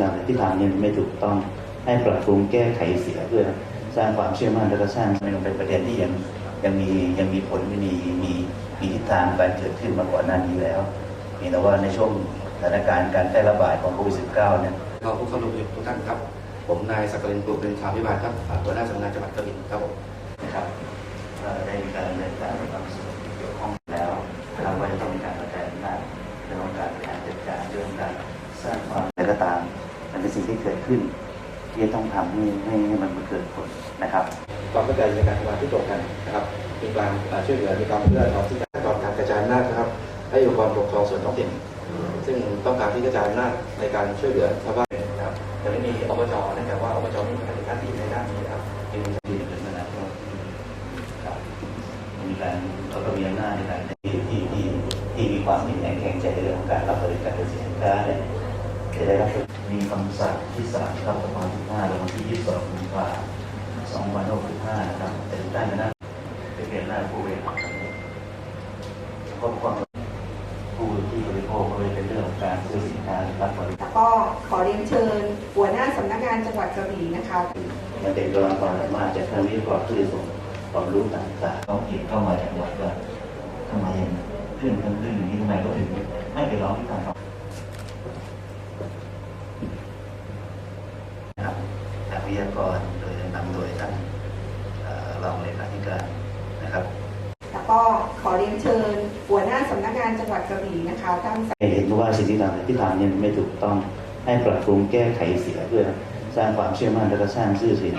งานที่ทำเนี่ยไม่ถูกต้องให้ปรับปรุงแก้ไขเสียเพื่อสร้างความเชื่อมั่นและก็สร้างมันเป็นประเด็นที่ยังยังมียังมีผลมีมีมีทิศทางการเกิดขึ้นมาก่อนหน้านี้แล้วเพียงแต่ว่าในช่วงสถานการณ์การแพร่ระบาดของโควิด -19 เนี่ยเราผู้เข้าร่วมประชุมทุกท่านครับ ผมนายสักกรินปลูกเรือนชาวพิบาลครับอ่าหัวหน้าสำนักงานจังหวัดกระบี่ครับผมนะครับเอ่อได้มีการดำเนินการในความส่วนที่เกี่ยวข้องแล้วนะครับว่าจะต้องมีการกระจายอำนาจเรื่องของการบริหารจัดการเรื่องของการสร้างความอะไรก็ตาม มันเป็นสิ่งที่เกิดขึ้น ที่จะต้องทำให้ให้ให้มันเกิดผลนะครับ ความเข้าใจในการทำงานที่ตรงกันนะครับ มีการอ่าช่วยเหลือมีความเพื่อต่อที่การต่อการกระจายอำนาจนะครับ ให้องค์กรปกครองส่วนท้องถิ่นซึ่งต้องการที่กระจายอำนาจในการช่วยเหลือชาวบ้านนะครับจะไม่มีอบจนะครับว่าอบจไม่มีการทำหน้าที่ในด้านนี้นะครับเป็นที่เป็นขนาดก็ครับมีการเขาก็มีอำนาจในการที่ที่ที่ที่มีความเข้มแข็งแข็งใจในเรื่องของการรับบริการสินค้าเนี่ย จะได้รับมีคำสั่งที่สามครับประมาณที่ห้าลงวันที่ยี่สิบสองกุมภาพันธ์สองพันหกสิบห้านะครับแต่งตั้งคณะเป็นเรียนหน้าผู้บริหารครอบครองผู้ที่บริโภคก็เลยเป็นเรื่องของการซื้อสินค้ารับบริการแล้วก็ขอเรียนเชิญหัวหน้าสำนักงานจังหวัดกระบี่นะคะมันเป็นกำลังความสามารถจากทางวิทยากรเพื่อส่งความรู้ต่างๆต้องเก็บเข้ามาจากวัดว่าทำไมขึ้นขึ้นขึ้นอย่างนี้ทำไมก็ถึงไม่ไปร้องที่ทางเขานะครับทาง วิทยากรโดยนำโดยท่านรองเลขาธิการนะครับ แล้วก็ขอเรียนเชิญหัวหน้าสำนักงานจังหวัดกระบี่นะคะตั้งให้เห็นว่าสิ่งที่ทำที่ทำเนี่ยมันไม่ถูกต้องให้ปรับปรุงแก้ไขเสียเพื่อสร้างความเชื่อมั่นและก็สร้างชื่อเสียง